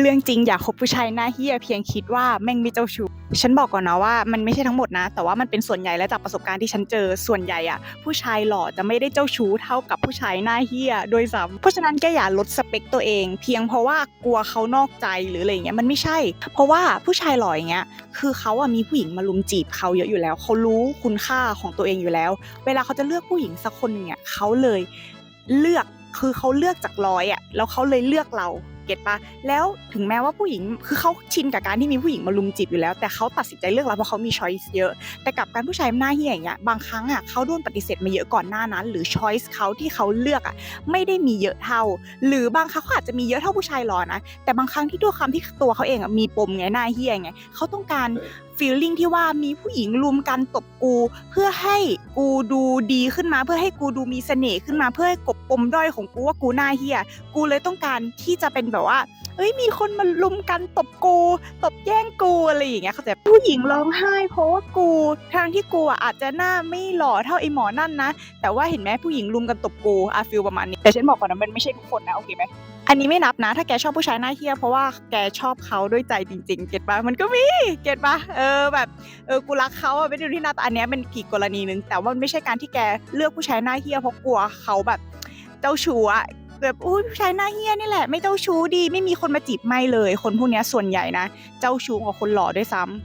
เรื่องจริงอย่าคบผู้ชายหน้าเฮียเพียงคิดว่าแม่งม่เจ้าชู้ฉันบอกก่อนนะว่ามันไม่ใช่ทั้งหมดนะ แต่ว่ามันเป็นส่วนใหญ่และจากประสบการณ์ที่ฉันเจอส่วนใหญ่อะผู้ชายหล่อจะไม่ได้เจ้าชู้เท่ากับผู้ชายหน้าเฮียโดยซ้ำเพราะฉะนั้นแกอย่าลดสเปคตัวเอง เพียงเพราะว่ากลัวเขานอกใจหรืออะไรเงี้ยมันไม่ใช่ เพราะว่าผู้ชายหล่ออย่างเงี้ยคือเขาอะมีผู้หญิงมาลุมจีบเขาเยอะอยู่แล้วเขารู้คุณค่าของตัวเองอยู่แล้ว เวลาเขาจะเลือกผู้หญิงสักคนหนึ่งเนี่ยเขาเลยเลือกคือเขาเลือกจากร้อยอะแล้วเขาเลยเลือกเรา เก็ตปะแล้วถึงแม้ว่าผู้หญิงคือเขาชินกับการที่มีผู้หญิงมาลุมจีบอยู่แล้ว แต่เขาตัดสินใจเลือกเราเพราะเขามีช้อยส์เยอะ แต่กับการผู้ชายหน้าเหี้ยอย่างเงี้ยบางครั้งอะเขาโดนปฏิเสธมาเยอะก่อนหน้านั้น หรือช้อยส์เขาที่เขาเลือกอะไม่ได้มีเยอะเท่า หรือบางครั้งเขาอาจจะมีเยอะเท่าผู้ชายหล่อนะแต่บางครั้งที่ด้วยความที่ตัวเขาเองอะมีปมไงหน้าเหี้ยไงเขาต้องการ ฟีลลิ่งที่ว่ามีผู้หญิงรุมกันตบกู เพื่อให้กูดูดีขึ้นมา เพื่อให้กูดูมีเสน่ห์ขึ้นมาเพื่อให้กบปมด้อยของกูว่ากูหน้าเฮียกูเลยต้องการที่จะเป็นแบบว่าเอ้ยมีคนมาลุมกันตบกูตบแย่งกูอะไรอย่างเงี้ยเขาจะผู้หญิงร้องไห้เพราะว่ากูทางที่กูอะอาจจะหน้าไม่หล่อเท่าไอหมอนั่นนะ แต่ว่าเห็นไหมผู้หญิงรุมกันตบกูอะฟีลประมาณนี้แต่ฉันบอกก่อนนะมันไม่ใช่ทุกคนนะโอเคไหมอันนี้ไม่นับนะ ถ้าแกชอบผู้ชายหน้าเฮี้ยเพราะว่าแกชอบเขาด้วยใจจริง ๆ เก็ตปะมันก็มีเก็ตปะเออแบบเออกูรักเขาอะไม่ได้ดูที่หน้าตาอันนี้เป็นกี่กรณีหนึ่งแต่ว่ามันไม่ใช่การที่แกเลือกผู้ชายหน้าเฮี้ยเพราะกลัวเขาแบบเจ้าชู้อะ แบบอุ้ยผู้ชายหน้าเฮี้ยนี่แหละไม่เจ้าชู้ดี ไม่มีคนมาจีบไม่เลย คนพวกเนี้ยส่วนใหญ่นะ เจ้าชู้กว่าคนหล่อด้วยซ้ำ